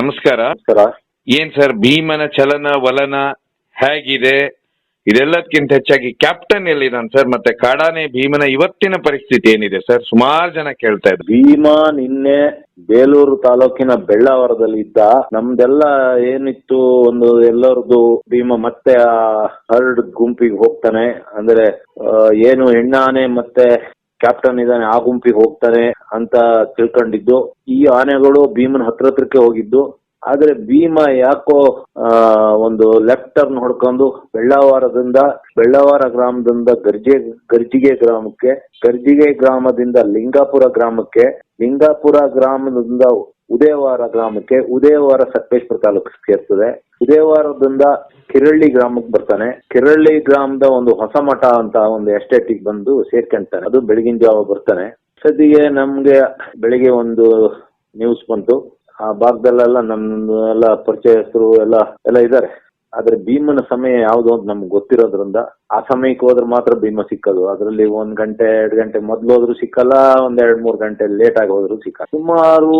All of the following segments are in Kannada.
ನಮಸ್ಕಾರ. ಏನ್ ಸರ್ ಭೀಮನ ಚಲನ ವಲನ ಹೇಗಿದೆ? ಇದೆಲ್ಲದಕ್ಕಿಂತ ಹೆಚ್ಚಾಗಿ ಕ್ಯಾಪ್ಟನ್ ಎಲ್ಲಿದ್ದಾನೆ ಸರ್? ಮತ್ತೆ ಕಾಡಾನೆ ಭೀಮನ ಇವತ್ತಿನ ಪರಿಸ್ಥಿತಿ ಏನಿದೆ ಸರ್? ಸುಮಾರು ಜನ ಕೇಳ್ತಾ ಇದ್ರು. ಭೀಮಾ ನಿನ್ನೆ ಬೇಲೂರು ತಾಲೂಕಿನ ಬೆಳ್ಳಾವರದಲ್ಲಿ ಇದ್ದ. ನಮ್ದೆಲ್ಲ ಏನಿತ್ತು ಒಂದು ಎಲ್ಲರದು ಭೀಮ ಮತ್ತೆ ಆ ಹರ್ಡ್ ಗುಂಪಿಗೆ ಹೋಗ್ತಾನೆ. ಅಂದ್ರೆ ಏನು ಹೆಣ್ಣಾನೆ ಮತ್ತೆ ಕ್ಯಾಪ್ಟನ್ ಇದ್ದಾನೆ ಆ ಗುಂಪಿಗೆ ಹೋಗ್ತಾನೆ ಅಂತ ತಿಳ್ಕೊಂಡಿದ್ದು. ಈ ಆನೆಗಳು ಭೀಮನ ಹತ್ರ ಹತ್ರಕ್ಕೆ ಹೋಗಿದ್ದು. ಆದ್ರೆ ಭೀಮ ಯಾಕೋ ಒಂದು ಲೆಫ್ಟ್ ಟರ್ನ್ ಹೊಡ್ಕೊಂಡು ಬೆಳ್ಳಾವಾರದಿಂದ, ಬೆಳ್ಳಾವಾರ ಗ್ರಾಮದಿಂದ ಗರ್ಜೆ, ಗರ್ಜಿಗೆ ಗ್ರಾಮಕ್ಕೆ, ಗರ್ಜಿಗೆ ಗ್ರಾಮದಿಂದ ಲಿಂಗಾಪುರ ಗ್ರಾಮಕ್ಕೆ, ಲಿಂಗಾಪುರ ಗ್ರಾಮದಿಂದ ಉದಯವಾರ ಗ್ರಾಮಕ್ಕೆ ಉದಯವಾರ ಸಕಲೇಶ್ಪುರ ತಾಲೂಕು ಸೇರ್ತದೆ. ಉದಯವಾರದಿಂದ ಕಿರಳ್ಳಿ ಗ್ರಾಮಕ್ಕೆ ಬರ್ತಾನೆ. ಕಿರಳ್ಳಿ ಗ್ರಾಮದ ಒಂದು ಹೊಸ ಮಠ ಅಂತ ಒಂದು ಎಸ್ಟೇಟಿಗೆ ಬಂದು ಸೇರ್ಕೊಂತಾನೆ. ಅದು ಬೆಳಗಿನ ಜಾವ ಬರ್ತಾನೆ. ಸದ್ಯಗೆ ನಮ್ಗೆ ಬೆಳಿಗ್ಗೆ ಒಂದು ನ್ಯೂಸ್ ಬಂತು. ಆ ಭಾಗದಲ್ಲೆಲ್ಲ ನಮ್ಮ ಎಲ್ಲ ಪರಿಚಯಸ್ಥರು ಎಲ್ಲ ಎಲ್ಲ ಇದ್ದಾರೆ. ಆದ್ರೆ ಭೀಮನ ಸಮಯ ಯಾವುದು ಅಂತ ನಮ್ಗೆ ಗೊತ್ತಿರೋದ್ರಿಂದ ಆ ಸಮಯಕ್ಕೆ ಹೋದ್ರೆ ಮಾತ್ರ ಭೀಮ ಸಿಕ್ಕದು. ಅದರಲ್ಲಿ ಒಂದ್ ಗಂಟೆ, ಎರಡು ಗಂಟೆ ಮೊದ್ಲು ಹೋದ್ರು ಸಿಕ್ಕಲ್ಲ, ಒಂದ್ ಎರಡ್, ಮೂರ್ ಗಂಟೆ ಲೇಟ್ ಆಗಿ ಹೋದ್ರು ಸಿಕ್ಕ ಸುಮಾರು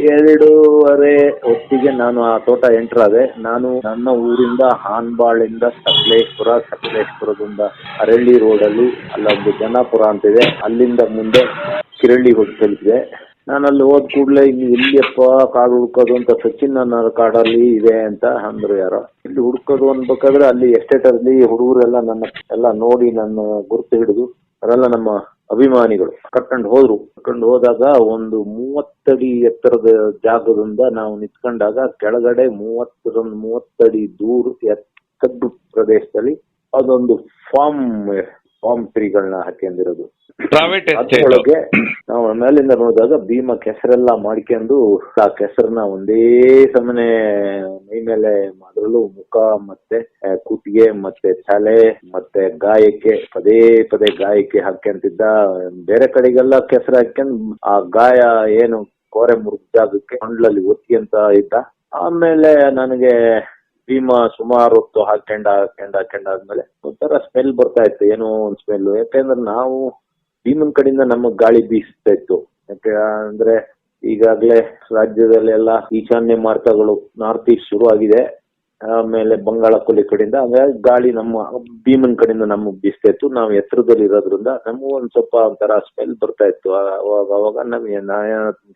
ಎರಡೂವರೆ ಹೊತ್ತಿಗೆ ನಾನು ಆ ತೋಟ ಎಂಟರ್ ಆದೆ. ನಾನು ನನ್ನ ಊರಿಂದ ಹಾನ್ಬಾಳಿಂದ ಸಕಲೇಶ್ಪುರ, ಸಕಲೇಶ್ಪುರದಿಂದ ಅರಳ್ಳಿ ರೋಡಲ್ಲಿ ಅಲ್ಲೊಂದು ಜನಾಪುರ ಅಂತಿದೆ. ಅಲ್ಲಿಂದ ಮುಂದೆ ಕಿರಳ್ಳಿ ಹೋಗಿ ತಲುಪಿದೆ. ನಾನು ಅಲ್ಲಿ ಹೋದ ಕೂಡಲೇ ಇಲ್ಲಿ ಎಲ್ಲಿಯಪ್ಪ ಕಾಡು ಹುಡ್ಕೋದು ಅಂತ ಸಚಿನ್ ನನ್ನ ಕಾಡಲ್ಲಿ ಇದೆ ಅಂತ ಅಂದ್ರು ಯಾರೋ. ಇಲ್ಲಿ ಹುಡ್ಕೋದು ಅನ್ಬೇಕಾದ್ರೆ ಅಲ್ಲಿ ಎಸ್ಟೇಟ್ ಅಲ್ಲಿ ಹುಡುಗರೆಲ್ಲ ನನ್ನ ಎಲ್ಲ ನೋಡಿ ನನ್ನ ಗುರುತು ಹಿಡಿದು ಅವರೆಲ್ಲ ನಮ್ಮ ಅಭಿಮಾನಿಗಳು. ಕರ್ಕೊಂಡು ಹೋದ್ರು. ಕರ್ಕೊಂಡು ಹೋದಾಗ ಒಂದು ಮೂವತ್ತಡಿ ಎತ್ತರದ ಜಾಗದಿಂದ ನಾವು ನಿಂತ್ಕೊಂಡಾಗ ಕೆಳಗಡೆ ಮೂವತ್ತರೊಂದು ಮೂವತ್ತಡಿ ದೂರ ಎತ್ತದ್ದು ಪ್ರದೇಶದಲ್ಲಿ ಅದೊಂದು ಫಾರ್ಮ್ ಫಾರ್ಮ್ ಟ್ರೀಗಳನ್ನ ಹಾಕೊಂಡಿರೋದು ಅದ್ರೊಳಗೆ ನಾವು ಮೇಲಿಂದ ನೋಡಿದಾಗ ಭೀಮ ಕೆಸರೆಲ್ಲ ಮಾಡ್ಕೊಂಡು ಆ ಕೆಸರನ್ನ ಒಂದೇ ಸಮನೆ ಮೈ ಮೇಲೆ ಅದರಲ್ಲೂ ಮುಖ ಮತ್ತೆ ಕುತ್ತಿಗೆ ಮತ್ತೆ ತಲೆ ಮತ್ತೆ ಗಾಯಕ್ಕೆ, ಪದೇ ಪದೇ ಗಾಯಕ್ಕೆ ಹಾಕ್ಯಂತಿದ್ದ, ಬೇರೆ ಕಡೆಗೆಲ್ಲ ಕೆಸರು ಹಾಕ್ಯಂಡ್ ಆ ಗಾಯ ಏನು ಕೋರೆ ಮುರಿದ ಹಣ್ಣಲ್ಲಿ ಮಂಡ್ಲಲ್ಲಿ ಒತ್ತಿ ಅಂತ ಇದ್ದ. ಆಮೇಲೆ ನನಗೆ ಭೀಮ ಸುಮಾರು ಹೊತ್ತು ಹಾಕ್ಯಂಡ ಹಾಕೊಂಡ ಹಾಕೊಂಡಾದ್ಮೇಲೆ ಒಂಥರ ಸ್ಮೆಲ್ ಬರ್ತಾ ಇತ್ತು, ಏನೋ ಒಂದ್ ಸ್ಮೆಲ್ ಯಾಕೆಂದ್ರೆ ನಾವು ಭೀಮನ್ ಕಡೆಯಿಂದ ನಮಗ್ ಗಾಳಿ ಬೀಸ್ತಾ ಇತ್ತು. ಯಾಕೆ ಅಂದ್ರೆ ಈಗಾಗ್ಲೇ ರಾಜ್ಯದಲ್ಲಿ ಎಲ್ಲ ಈಶಾನ್ಯ ಮಾರ್ಗಗಳು ನಾರ್ತ್ ಈಸ್ಟ್ ಶುರು ಆಗಿದೆ. ಆಮೇಲೆ ಬಂಗಾಳ ಕೊಲ್ಲಿ ಕಡೆಯಿಂದ ಹಂಗಾಗಿ ಗಾಳಿ ನಮ್ಮ ಭೀಮನ್ ಕಡೆಯಿಂದ ನಮಗ್ ಬೀಸ್ತಾ ಇತ್ತು. ನಾವು ಎತ್ತರದಲ್ಲಿ ಇರೋದ್ರಿಂದ ನಮಗೂ ಒಂದ್ ಸ್ವಲ್ಪ ಒಂಥರ ಸ್ಮೆಲ್ ಬರ್ತಾ ಇತ್ತು. ಅವಾಗ ಅವಾಗ ನಮ್ಗೆ ನಾ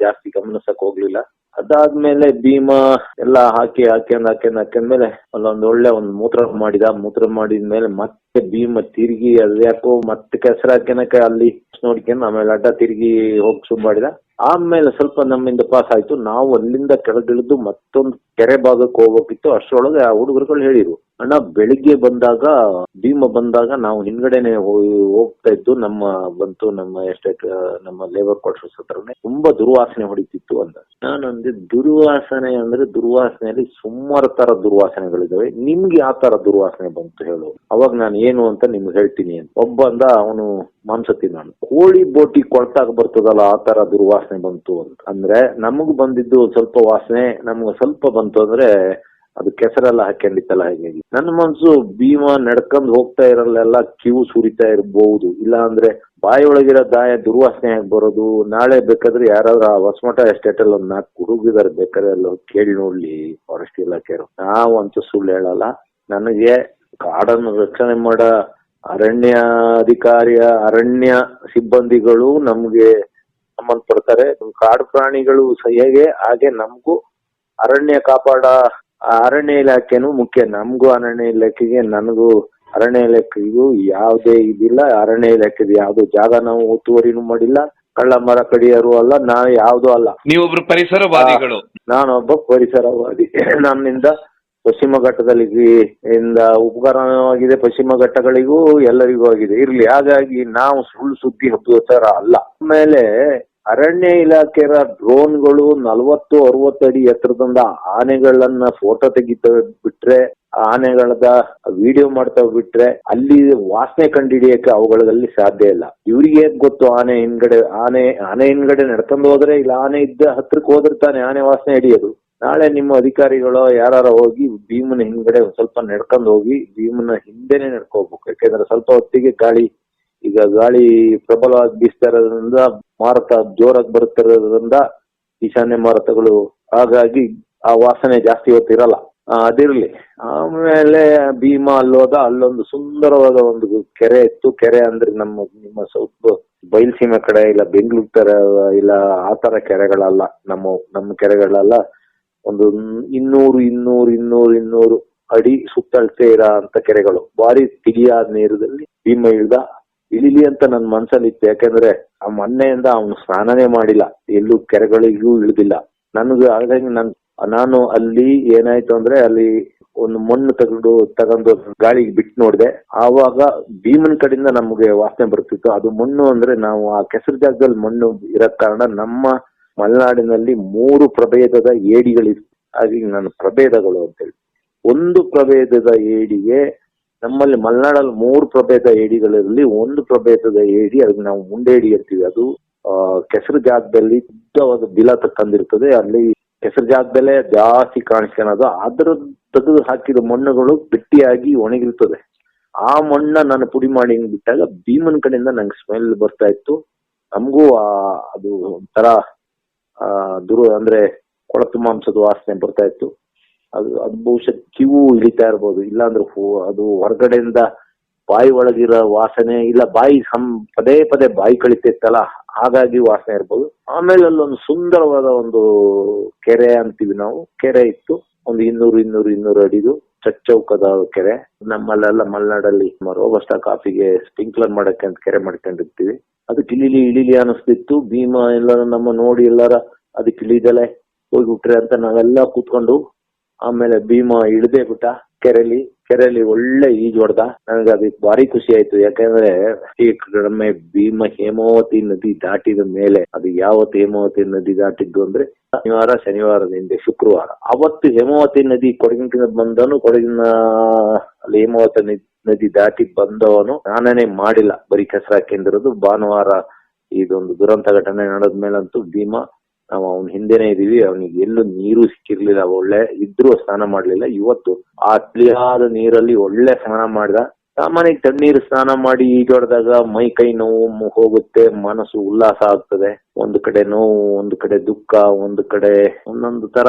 ಜಾಸ್ತಿ ಗಮನಿಸಕ್ ಹೋಗ್ಲಿಲ್ಲ. ಅದಾದ್ಮೇಲೆ ಭೀಮ ಎಲ್ಲ ಹಾಕಿ ಹಾಕ್ಯಂಡ್ ಹಾಕ್ಯಂಡ್ ಮೇಲೆ ಅಲ್ಲೊಂದ್ ಒಳ್ಳೆ ಒಂದ್ ಮೂತ್ರ ಮಾಡಿದ, ಮೂತ್ರ ಮಾಡಿದ್ಮೇಲೆ ಮತ್ತೆ ಭೀಮ ತಿರ್ಗಿ ಅದ್ಯಾಕೋ ಮತ್ತೆ ಕೆಸರು ಹಾಕ್ಯನಕ ಅಲ್ಲಿ ನೋಡ್ಕೊಂಡ್ ಆಮೇಲೆ ಅಡ್ಡ ತಿರ್ಗಿ ಹೋಗಿ ಶುರು ಮಾಡಿದ. ಆಮೇಲೆ ಸ್ವಲ್ಪ ನಮ್ಮಿಂದ ಪಾಸ್ ಆಯ್ತು. ನಾವು ಅಲ್ಲಿಂದ ಕೆಳಗಿಳಿದು ಮತ್ತೊಂದು ಕೆರೆ ಭಾಗಕ್ಕೆ ಹೋಗ್ಬೇಕಿತ್ತು. ಅಷ್ಟರೊಳಗೆ ಆ ಹುಡುಗರುಗಳು ಹೇಳಿರು ಅಣ್ಣ ಬೆಳಿಗ್ಗೆ ಬಂದಾಗ, ಭೀಮ ಬಂದಾಗ ನಾವು ಹಿಂದ್ಗಡೆನೆ ಹೋಗಿ- ಹೋಗ್ತಾ ಇದ್ದು ನಮ್ಮ ಬಂತು ನಮ್ಮ ಎಸ್ಟೇಟ್ ನಮ್ಮ ಲೇಬರ್ ಕ್ವಾರ್ಟರ್ಸ್ ಹತ್ರನೇ ತುಂಬಾ ದುರ್ವಾಸನೆ ಹೊಡಿತಿತ್ತು ಅಂತ. ನಾನು ದುರ್ವಾಸನೆ ಅಂದ್ರೆ ದುರ್ವಾಸನೆಯಲ್ಲಿ ಸುಮಾರು ತರ ದುರ್ವಾಸನೆಗಳಿದಾವೆ. ನಿಮ್ಗೆ ಯಾವ ತರ ದುರ್ವಾಸನೆ ಬಂತು ಹೇಳು. ಅವಾಗ ನಾನು ಏನು ಅಂತ ನಿಮ್ಗೆ ಹೇಳ್ತೀನಿ ಅಂತ. ಒಬ್ಬ ಅಂದ ಅವನು ಮಾಂಸ ತಿನ್ನ ಕೋಳಿ ಬೋಟಿ ಕೊಳ್ತಾಗ ಬರ್ತದಲ್ಲ ಆ ತರ ದುರ್ವಾಸನೆ ಬಂತು ಅಂತ. ಅಂದ್ರೆ ನಮಗ್ ಬಂದಿದ್ದು ಸ್ವಲ್ಪ ವಾಸನೆ, ನಮ್ಗೆ ಸ್ವಲ್ಪ ಬಂತು ಅಂದ್ರೆ ಅದು ಕೆಸರೆಲ್ಲ ಹಾಕೊಂಡಿತ್ತಲ್ಲ ಹಾಗಾಗಿ ನನ್ನ ಮನ್ಸು ಭೀಮ ನಡ್ಕೊಂಡ್ ಹೋಗ್ತಾ ಇರಲ್ಲೆಲ್ಲ ಕಿವು ಸುರಿತಾ ಇರಬಹುದು ಇಲ್ಲ ಅಂದ್ರೆ ಬಾಯಿಯೊಳಗಿರೋ ದಾಯ ದುರ್ವಾಸನೆ ಆಗಿ ಬರೋದು. ನಾಳೆ ಬೇಕಾದ್ರೆ ಯಾರಾದ್ರೂ ಆ ಹೊಸಮಠ ಎಸ್ಟೇಟ್ ಅಲ್ಲಿ ಒಂದ್ ನಾಲ್ಕು ಹುಡುಗಿದಾರೆ ಬೇಕಾದ್ರೆ ಎಲ್ಲ ಕೇಳಿ ನೋಡ್ಲಿ ಫಾರೆಸ್ಟ್ ಇಲಾಖೆಯವರು. ನಾವಂತೂ ಸುಳ್ಳು ಹೇಳಲ್ಲ. ನನಗೆ ಕಾಡನ್ನು ರಕ್ಷಣೆ ಮಾಡ ಅರಣ್ಯ ಅಧಿಕಾರಿಯ ಅರಣ್ಯ ಸಿಬ್ಬಂದಿಗಳು ನಮ್ಗೆ ಸಂಬಂಧಪಡ್ತಾರೆ. ಕಾಡು ಪ್ರಾಣಿಗಳು ಸಹ ಹೇಗೆ ನಮಗೂ ಅರಣ್ಯ ಕಾಪಾಡ ಅರಣ್ಯ ಇಲಾಖೆನೂ ಮುಖ್ಯ. ನಮ್ಗೂ ಅರಣ್ಯ ಇಲಾಖೆಗೆ ನನಗೂ ಅರಣ್ಯ ಇಲಾಖೆಗೂ ಯಾವುದೇ ಇದಿಲ್ಲ. ಅರಣ್ಯ ಇಲಾಖೆದು ಯಾವ್ದು ಜಾಗ ನಾವು ಒತ್ತುವರಿನೂ ಮಾಡಿಲ್ಲ. ಕಳ್ಳ ಮರ ಕಡಿಯರು ಅಲ್ಲ ನಾ ಯಾವ್ದು ಅಲ್ಲ. ನೀವೊಬ್ರು ಪರಿಸರವಾದಿಗಳು. ನಾನೊಬ್ಬ ಪರಿಸರವಾದಿ. ನನ್ನಿಂದ ಪಶ್ಚಿಮ ಘಟ್ಟದಲ್ಲಿ ಇಂದ ಉಪಕರಣವಾಗಿದೆ ಪಶ್ಚಿಮ ಘಟ್ಟಗಳಿಗೂ ಎಲ್ಲರಿಗೂ ಆಗಿದೆ. ಇರ್ಲಿ ಹಾಗಾಗಿ ನಾವು ಸುಳ್ಳು ಸುದ್ದಿ ಹಬ್ಬದ ತರ ಅಲ್ಲ. ಆಮೇಲೆ ಅರಣ್ಯ ಇಲಾಖೆಯ ಡ್ರೋನ್ಗಳು ನಲವತ್ತು ಅರವತ್ತು ಅಡಿ ಎತ್ತರದಿಂದ ಆನೆಗಳನ್ನ ಫೋಟೋ ತೆಗಿತ ಬಿಟ್ರೆ, ಆನೆಗಳದ ವಿಡಿಯೋ ಮಾಡ್ತಾ ಬಿಟ್ರೆ, ಅಲ್ಲಿ ವಾಸನೆ ಕಂಡಿಡಿಯಕ್ಕೆ ಅವುಗಳಲ್ಲಿ ಸಾಧ್ಯ ಇಲ್ಲ. ಇವ್ರಿಗೆ ಏನ್ ಗೊತ್ತು? ಆನೆ ಹಿಂದ್ಗಡೆ, ಆನೆ ಆನೆ ಹಿಂದ್ಗಡೆ ನಡ್ಕೊಂಡು ಹೋದ್ರೆ ಇಲ್ಲ, ಆನೆ ಇದ್ದ ಹತ್ರಕ್ಕೆ ಹೋದ್ರೆ ಆನೆ ವಾಸನೆ ಹಿಡಿಯೋದು. ನಾಳೆ ನಿಮ್ಮ ಅಧಿಕಾರಿಗಳು ಯಾರು ಹೋಗಿ ಭೀಮನ ಹಿಂದ್ಗಡೆ ಸ್ವಲ್ಪ ನಡ್ಕೊಂಡು ಹೋಗಿ, ಭೀಮನ ಹಿಂದೆನೆ ನಡ್ಕೋಬೇಕು. ಯಾಕೆಂದ್ರೆ ಸ್ವಲ್ಪ ಹೊತ್ತಿಗೆ ಗಾಳಿ ಈಗ ಗಾಳಿ ಪ್ರಬಲವಾಗಿ ಬೀಸ್ತಾ ಇರೋದ್ರಿಂದ ಮಾರುತ ಜೋರಾಗಿ ಬರುತ್ತಿರೋದ್ರಿಂದ ಈಶಾನ್ಯ ಮಾರುತಗಳು ಹಾಗಾಗಿ ಆ ವಾಸನೆ ಜಾಸ್ತಿ ಹೊತ್ತಿರಲ್ಲ ಅದಿರ್ಲಿ. ಆಮೇಲೆ ಭೀಮಾ, ಅಲ್ಲೋದ, ಅಲ್ಲೊಂದು ಸುಂದರವಾದ ಒಂದು ಕೆರೆ ಇತ್ತು. ಕೆರೆ ಅಂದ್ರೆ ನಮ್ಮ, ನಿಮ್ಮ ಸೌತ್ ಬಯಲ್ಸೀಮೆ ಕಡೆ ಇಲ್ಲ ಬೆಂಗಳೂರು ತರ, ಇಲ್ಲ ಆ ತರ ಕೆರೆಗಳಲ್ಲ. ನಮ್ಮ ನಮ್ಮ ಕೆರೆಗಳಲ್ಲ. ಒಂದು ಇನ್ನೂರು ಇನ್ನೂರು ಇನ್ನೂರು ಇನ್ನೂರು ಅಡಿ ಸುತ್ತಳತೆ ಇರೋ ಅಂತ ಕೆರೆಗಳು. ಭಾರಿ ತಿಳಿಯಾದ ನೀರದಲ್ಲಿ ಭೀಮ ಇಳ್ದ ಇಳಿಲಿ ಅಂತ ನನ್ ಮನ್ಸಲ್ಲಿ ಇತ್ತು. ಯಾಕಂದ್ರೆ ಆ ಮೊನ್ನೆಯಿಂದ ಅವನು ಸ್ನಾನನೇ ಮಾಡಿಲ್ಲ. ಎಲ್ಲೂ ಕೆರೆಗಳಿಗೂ ಇಳಿದಿಲ್ಲ. ನನಗೆ ಹಾಗಾಗಿ ನನ್, ನಾನು ಅಲ್ಲಿ ಏನಾಯ್ತು ಅಂದ್ರೆ ಅಲ್ಲಿ ಒಂದು ಮಣ್ಣು ತಗೊಂಡು ತಗೊಂಡು ಗಾಳಿಗೆ ಬಿಟ್ಟು ನೋಡಿದೆ. ಆವಾಗ ಭೀಮನ್ ಕಡೆಯಿಂದ ನಮಗೆ ವಾಸನೆ ಬರ್ತಿತ್ತು. ಅದು ಮಣ್ಣು ಅಂದ್ರೆ ನಾವು ಆ ಕೆಸರು ಜಾಗದಲ್ಲಿ ಮಣ್ಣು ಇರೋ ಕಾರಣ ನಮ್ಮ ಮಲೆನಾಡಿನಲ್ಲಿ ಮೂರು ಪ್ರಭೇದದ ಏಡಿಗಳಿವೆ ಹಾಗೆ ನಾನು ಪ್ರಭೇದಗಳು ಅಂತೇಳಿ ಒಂದು ಪ್ರಭೇದದ ಏಡಿಗೆ ನಮ್ಮಲ್ಲಿ ಮಲೆನಾಡಲ್ಲಿ ಮೂರು ಪ್ರಭೇದ ಏಡಿಗಳಲ್ಲಿ ಒಂದು ಪ್ರಭೇದದ ಏಡಿ ಅದಕ್ಕೆ ನಾವು ಮುಂಡೇಡಿ ಅಂತೀವಿ ಅದು ಕೆಸರು ಜಾಗದಲ್ಲಿ ಉದ್ದವಾದ ಬಿಲ ತಕ್ಕಂದಿರ್ತದೆ ಅಲ್ಲಿ ಕೆಸರು ಜಾಗದಲ್ಲೇ ಜಾಸ್ತಿ ಕಾಣಿಸ್ಕೊಳೋದು ಅದ್ರ ತೆಗೆದು ಹಾಕಿದ ಮಣ್ಣುಗಳು ಗಟ್ಟಿಯಾಗಿ ಒಣಗಿರ್ತದೆ. ಆ ಮಣ್ಣ ನಾನು ಪುಡಿ ಮಾಡಿ ಹಿಂಗ್ ಬಿಟ್ಟಾಗ ಭೀಮನ್ ಕಡೆಯಿಂದ ನಂಗೆ ಸ್ಮೆಲ್ ಬರ್ತಾ ಇತ್ತು. ನಮಗೂ ಆ, ಅದು ಒಂಥರ ದುರು, ಅಂದ್ರೆ ಕೊಳತು ಮಾಂಸದ ವಾಸನೆ ಬರ್ತಾ ಇತ್ತು. ಅದು ಅದು ಬಹುಶಃ ಕಿವು ಇಳಿತಾ ಇರ್ಬೋದು. ಇಲ್ಲಾಂದ್ರೆ ಅದು ಹೊರಗಡೆಯಿಂದ ಬಾಯಿ ಒಳಗಿರೋ ವಾಸನೆ, ಇಲ್ಲ ಬಾಯಿ ಸಂ, ಪದೇ ಪದೇ ಬಾಯಿ ಕಳಿತಿತ್ತಲ್ಲ ಹಾಗಾಗಿ ವಾಸನೆ ಇರ್ಬೋದು. ಆಮೇಲೆ ಅಲ್ಲೊಂದು ಸುಂದರವಾದ ಒಂದು ಕೆರೆ ಅಂತೀವಿ ನಾವು. ಕೆರೆ ಇತ್ತು. ಒಂದು ಇನ್ನೂರು ಇನ್ನೂರು ಇನ್ನೂರು ಅಡಿದು ಚಚ್ಚೌಕದ ಕೆರೆ. ನಮ್ಮಲ್ಲೆಲ್ಲ ಮಲೆನಾಡಲ್ಲಿ ರೋಬಸ್ಟ ಕಾಫಿಗೆ ಸ್ಪ್ರಿಂಕ್ಲರ್ ಮಾಡಕ್ಕೆ ಅಂತ ಕೆರೆ ಮಾಡ್ಕೊಂಡಿರ್ತೀವಿ. ಅದಕ್ಕೆ ಇಳಿಲಿ ಇಳಿಲಿ ಅನಿಸ್ತಿತ್ತು. ಭೀಮ ಎಲ್ಲರೂ ನಮ್ಮ ನೋಡಿ ಎಲ್ಲಾರ ಅದಕ್ಕೆ ಇಳಿದಲೆ ಹೋಗ್ಬಿಟ್ರೆ ಅಂತ ನಾವೆಲ್ಲ ಕೂತ್ಕೊಂಡು ಆಮೇಲೆ ಭೀಮ ಇಳದೆ ಬಿಟ್ಟ ಕೆರೆಲಿ ಕೆರೆಯಲ್ಲಿ ಒಳ್ಳೆ ಈಜು ಹೊಡ್ದ. ನನಗೆ ಅದಕ್ಕೆ ಭಾರಿ ಖುಷಿ ಆಯ್ತು. ಯಾಕಂದ್ರೆ ಕಡಿಮೆ ಭೀಮ ಹೇಮಾವತಿ ನದಿ ದಾಟಿದ ಮೇಲೆ ಅದು ಯಾವತ್ತು ಹೇಮಾವತಿ ನದಿ ದಾಟಿದ್ದು ಅಂದ್ರೆ ಶನಿವಾರ ಶನಿವಾರದ ಹಿಂದೆ ಶುಕ್ರವಾರ. ಅವತ್ತು ಹೇಮಾವತಿ ನದಿ ಕೊಡಗಿನ ಬಂದವನು, ಕೊಡಗಿನ ಅಲ್ಲಿ ಹೇಮಾವತಿ ನದಿ- ದಾಟಿ ಬಂದವನು. ನಾನೇ ಮಾಡಿಲ್ಲ. ಬರೀ ಕೆಸರು ಭಾನುವಾರ ಇದೊಂದು ದುರಂತ ಘಟನೆ ನಡೆದ ಮೇಲಂತೂ ಭೀಮ ನಾವು ಅವನ ಹಿಂದೆನೆ ಇದೀವಿ, ಅವನಿಗೆ ಎಲ್ಲೂ ನೀರು ಸಿಕ್ಕಿರ್ಲಿಲ್ಲ ಒಳ್ಳೆ ಇದ್ರು ಸ್ನಾನ ಮಾಡ್ಲಿಲ್ಲ. ಇವತ್ತು ಆ ತಿಳಿಯಾದ ನೀರಲ್ಲಿ ಒಳ್ಳೆ ಸ್ನಾನ ಮಾಡ್ದ. ಸಾಮಾನ್ಯ ತಣ್ಣೀರು ಸ್ನಾನ ಮಾಡಿ ಈಜೊಡೆದಾಗ ಮೈ, ಕೈ ನೋವು ಹೋಗುತ್ತೆ, ಮನಸ್ಸು ಉಲ್ಲಾಸ ಆಗ್ತದೆ. ಒಂದು ಕಡೆ ನೋವು, ಒಂದು ಕಡೆ ದುಃಖ, ಒಂದು ಕಡೆ ಒಂದೊಂದು ತರ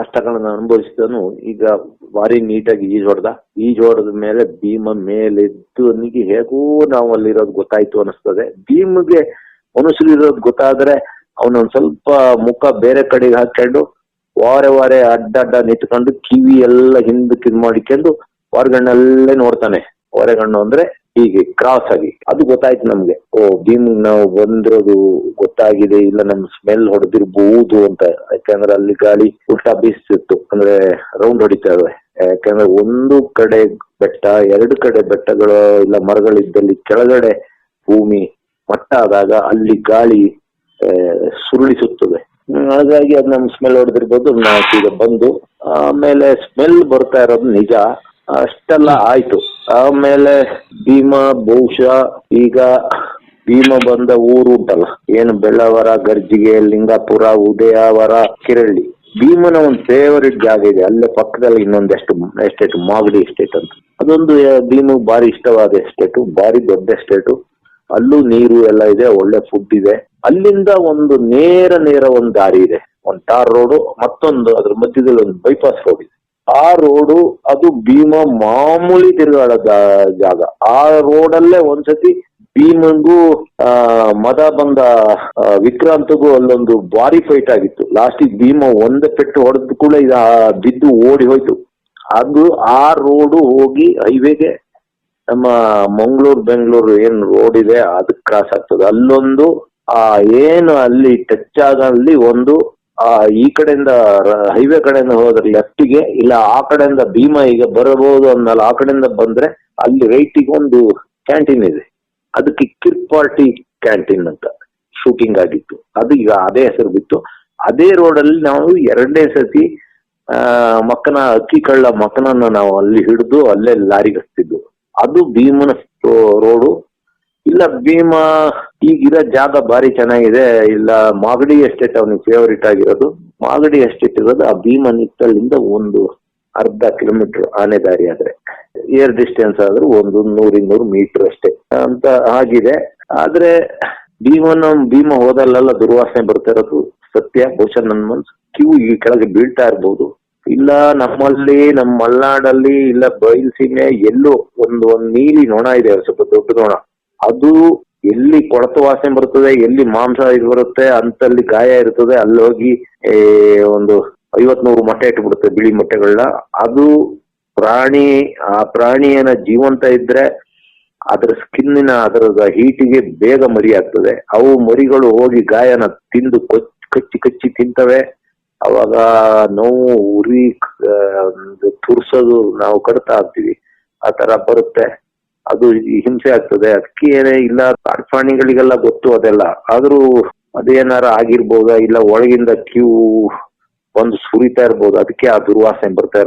ಕಷ್ಟಗಳನ್ನ ಅನುಭವಿಸಿದನು. ಈಗ ಭಾರಿ ನೀಟಾಗಿ ಈಜೊಡ್ದ. ಈಜೊಡೆದ ಮೇಲೆ ಭೀಮ ಮೇಲೆದ್ದು ಅವನಿಗೆ ಹೇಗೋ ನಾವು ಅಲ್ಲಿರೋದು ಗೊತ್ತಾಯ್ತು ಅನಿಸ್ತದೆ. ಭೀಮ್ಗೆ ಮನುಷ್ಯರಿರೋದು ಗೊತ್ತಾದ್ರೆ ಅವನೊಂದ್ ಸ್ವಲ್ಪ ಮುಖ ಬೇರೆ ಕಡೆಗೆ ಹಾಕೊಂಡು ವಾರೆ ವಾರೆ ಅಡ್ಡ ಅಡ್ಡ ನಿಂತ್ಕೊಂಡು ಕಿವಿ ಎಲ್ಲ ಹಿಂದಕ್ಕೆ ಇದ್ ಮಾಡಿಕೊಂಡು ಹೊರಗಣ್ಣಲ್ಲೇ ನೋಡ್ತಾನೆ. ಹೊರಗಣ್ಣು ಅಂದ್ರೆ ಹೀಗೆ ಕ್ರಾಸ್ ಆಗಿ. ಅದು ಗೊತ್ತಾಯ್ತು ನಮ್ಗೆ. ಓ ಭೀಮ್ ನಾವು ಬಂದಿರೋದು ಗೊತ್ತಾಗಿದೆ, ಇಲ್ಲ ನಮ್ ಸ್ಮೆಲ್ ಹೊಡೆದಿರ್ಬಹುದು ಅಂತ. ಯಾಕಂದ್ರೆ ಅಲ್ಲಿ ಗಾಳಿ ಉಲ್ಟಾ ಬೀಸ್ತಿತ್ತು. ಅಂದ್ರೆ ರೌಂಡ್ ಹೊಡಿತಾ ಇವೆ. ಯಾಕಂದ್ರೆ ಒಂದು ಕಡೆ ಬೆಟ್ಟ, ಎರಡು ಕಡೆ ಬೆಟ್ಟಗಳು, ಇಲ್ಲ ಮರಗಳಿದ್ದಲ್ಲಿ ಕೆಳಗಡೆ ಭೂಮಿ ಮಟ್ಟ ಆದಾಗ ಅಲ್ಲಿ ಗಾಳಿ ಸುರುಳಿಸುತ್ತದೆ. ಹಾಗಾಗಿ ಅದ್ ನಮ್ ಸ್ಮೆಲ್ ಹೊಡೆದಿರ್ಬೋದು, ನಾವು ಈಗ ಬಂದು, ಆಮೇಲೆ ಸ್ಮೆಲ್ ಬರ್ತಾ ಇರೋದು ನಿಜ. ಅಷ್ಟೆಲ್ಲ ಆಯ್ತು. ಆಮೇಲೆ ಭೀಮ, ಬಹುಶಃ, ಈಗ ಭೀಮ ಬಂದ ಊರು ಉಂಟಲ್ಲ, ಏನು ಬೆಳ್ಳವರ, ಗರ್ಜಿಗೆ, ಲಿಂಗಾಪುರ, ಉದಯವರ, ಕಿರಳ್ಳಿ. ಭೀಮನ ಒಂದು ಫೇವರಿಟ್ ಜಾಗ ಇದೆ. ಅಲ್ಲೇ ಪಕ್ಕದಲ್ಲಿ ಇನ್ನೊಂದೆಷ್ಟು ಎಸ್ಟೇಟ್ ಮಾಗಡಿ ಎಸ್ಟೇಟ್ ಅಂತ. ಅದೊಂದು ಭೀಮ ಬಾರಿ ಇಷ್ಟವಾದ ಎಸ್ಟೇಟು ಬಾರಿ ದೊಡ್ಡ ಎಸ್ಟೇಟು ಅಲ್ಲೂ ನೀರು ಎಲ್ಲ ಇದೆ, ಒಳ್ಳೆ ಫುಡ್ ಇದೆ. ಅಲ್ಲಿಂದ ಒಂದು ನೇರ ನೇರ ಒಂದು ದಾರಿ ಇದೆ. ಒಂದು ಟಾರ್ ರೋಡು, ಮತ್ತೊಂದು ಅದ್ರ ಮಧ್ಯದಲ್ಲಿ ಒಂದು ಬೈಪಾಸ್ ರೋಡ್ ಇದೆ. ಆ ರೋಡು ಅದು ಭೀಮ ಮಾಮೂಲಿ ತಿರುಗಾಡ ಜಾಗ. ಆ ರೋಡಲ್ಲೇ ಒಂದ್ಸತಿ ಭೀಮಂಗೂ, ಆ, ಮದ ಬಂದ ವಿಕ್ರಾಂತಗೂ ಅಲ್ಲೊಂದು ಭಾರಿ ಫೈಟ್ ಆಗಿತ್ತು. ಲಾಸ್ಟಿಗೆ ಭೀಮ ಒಂದೇ ಪೆಟ್ಟು ಹೊಡೆದ ಕೂಡ ಇದು ಬಿದ್ದು ಓಡಿ ಹೋಯ್ತು. ಅದು ಆ ರೋಡು ಹೋಗಿ ಹೈವೇಗೆ ನಮ್ಮ ಮಂಗಳೂರು, ಬೆಂಗಳೂರು ಏನ್ ರೋಡ್ ಇದೆ ಅದಕ್ಕೆ ಕ್ರಾಸ್ ಆಗ್ತದೆ. ಅಲ್ಲೊಂದು ಆ, ಏನು ಅಲ್ಲಿ ಟಚ್ ಆಗಲ್ಲಿ ಒಂದು, ಆ, ಈ ಕಡೆಯಿಂದ ಹೈವೇ ಕಡೆಯಿಂದ ಹೋದ್ರೆ ಲೆಫ್ಟಿಗೆ, ಇಲ್ಲ ಆ ಕಡೆಯಿಂದ ಭೀಮಾ ಈಗ ಬರಬಹುದು ಅಂದಲ್ಲ ಆ ಕಡೆಯಿಂದ ಬಂದ್ರೆ ಅಲ್ಲಿ ರೈಟಿಗೆ ಒಂದು ಕ್ಯಾಂಟೀನ್ ಇದೆ. ಅದಕ್ಕೆ ಕಿರ್ಪಾರ್ಟಿ ಕ್ಯಾಂಟೀನ್ ಅಂತ ಶೂಟಿಂಗ್ ಆಗಿತ್ತು. ಅದು ಈಗ ಅದೇ ಹೆಸರು ಬಿತ್ತು. ಅದೇ ರೋಡಲ್ಲಿ ನಾವು ಎರಡನೇ ಸತಿ ಮಕ್ಕನ ಅಕ್ಕಿ ಕಳ್ಳ ಮಕ್ಕನನ್ನ ನಾವು ಅಲ್ಲಿ ಹಿಡಿದು ಅಲ್ಲೇ ಲಾರಿಗೆ ಹತ್ತಿದ್ದು ಅದು ಭೀಮನ ರೋಡು. ಇಲ್ಲ ಭೀಮ ಈಗಿರೋ ಜಾಗ ಭಾರಿ ಚೆನ್ನಾಗಿದೆ. ಇಲ್ಲ, ಮಾಗಡಿ ಎಸ್ಟೇಟ್ ಅವನಿಗೆ ಫೇವರಿಟ್ ಆಗಿರೋದು. ಮಾಗಡಿ ಎಸ್ಟೇಟ್ ಇರೋದು ಆ ಭೀಮ ನಿತ್ತಲಿಂದ ಒಂದು ಅರ್ಧ ಕಿಲೋಮೀಟರ್ ಆನೆ ದಾರಿ ಆದ್ರೆ. ಏರ್ ಡಿಸ್ಟೆನ್ಸ್ ಆದ್ರೂ ಒಂದು ನೂರ್ ಇನ್ನೂರು ಮೀಟರ್ ಅಷ್ಟೇ. ಅಂತ ಆಗಿದೆ. ಆದ್ರೆ ಭೀಮನ, ಭೀಮ ಹೋದಲ್ಲೆಲ್ಲ ದುರ್ವಾಸನೆ ಬರ್ತಾ ಇರೋದು ಸತ್ಯ. ಬಹುಶಃ ನನ್ನ ಮನ್ಸು ಕ್ಯೂ ಈ ಕೆಳಗೆ ಬೀಳ್ತಾ ಇರ್ಬೋದು. ಇಲ್ಲ, ನಮ್ಮಲ್ಲಿ ನಮ್ಮ ಮಲ್ನಾಡಲ್ಲಿ, ಇಲ್ಲ ಬಯಲ್ಸೀಮೆ ಎಲ್ಲೋ ಒಂದು ಒಂದು ನೀಲಿ ನೋಣ ಇದೆ, ಸ್ವಲ್ಪ ದೊಡ್ಡ ನೋಣ. ಅದು ಎಲ್ಲಿ ಕೊಳತ ವಾಸನೆ ಬರ್ತದೆ ಎಲ್ಲಿ ಮಾಂಸ ಇದು ಬರುತ್ತೆ, ಅಂತಲ್ಲಿ ಗಾಯ ಇರ್ತದೆ ಅಲ್ಲಿ ಹೋಗಿ ಒಂದು ಐವತ್ ನೂರು ಮೊಟ್ಟೆ ಇಟ್ಬಿಡುತ್ತೆ ಬಿಳಿ ಮೊಟ್ಟೆಗಳನ್ನ ಅದು ಪ್ರಾಣಿ, ಆ ಪ್ರಾಣಿಯನ್ನ ಜೀವಂತ ಇದ್ರೆ ಅದರ ಸ್ಕಿನ್ನಿನ ಅದರ ಹೀಟಿಗೆ ಬೇಗ ಮರಿ ಆಗ್ತದೆ. ಅವು ಮರಿಗಳು ಹೋಗಿ ಗಾಯನ ತಿಂದು ಕೊಚ್- ಕಚ್ಚಿ ಕಚ್ಚಿ ತಿಂತವೆ. ಅವಾಗ ನೋವು, ಉರಿ ತುರ್ಸೋದು ನಾವು ಕಡ್ತಾ ಆಗ್ತೀವಿ. ಆ ತರ ಬರುತ್ತೆ. ಅದು ಹಿಂಸೆ ಆಗ್ತದೆ. ಅದಕ್ಕೆ ಏನೇ ಇಲ್ಲ ಕಾಡು ಪ್ರಾಣಿಗಳಿಗೆಲ್ಲ ಗೊತ್ತು ಅದೆಲ್ಲ. ಆದ್ರೂ ಅದೇನಾರ ಆಗಿರ್ಬೋದ? ಇಲ್ಲ ಒಳಗಿಂದ ಕ್ಯೂ ಒಂದು ಸುರಿತಾ ಇರ್ಬೋದು. ಅದಕ್ಕೆ ಆ ದುರ್ವಾಸನೆ ಬರ್ತಾ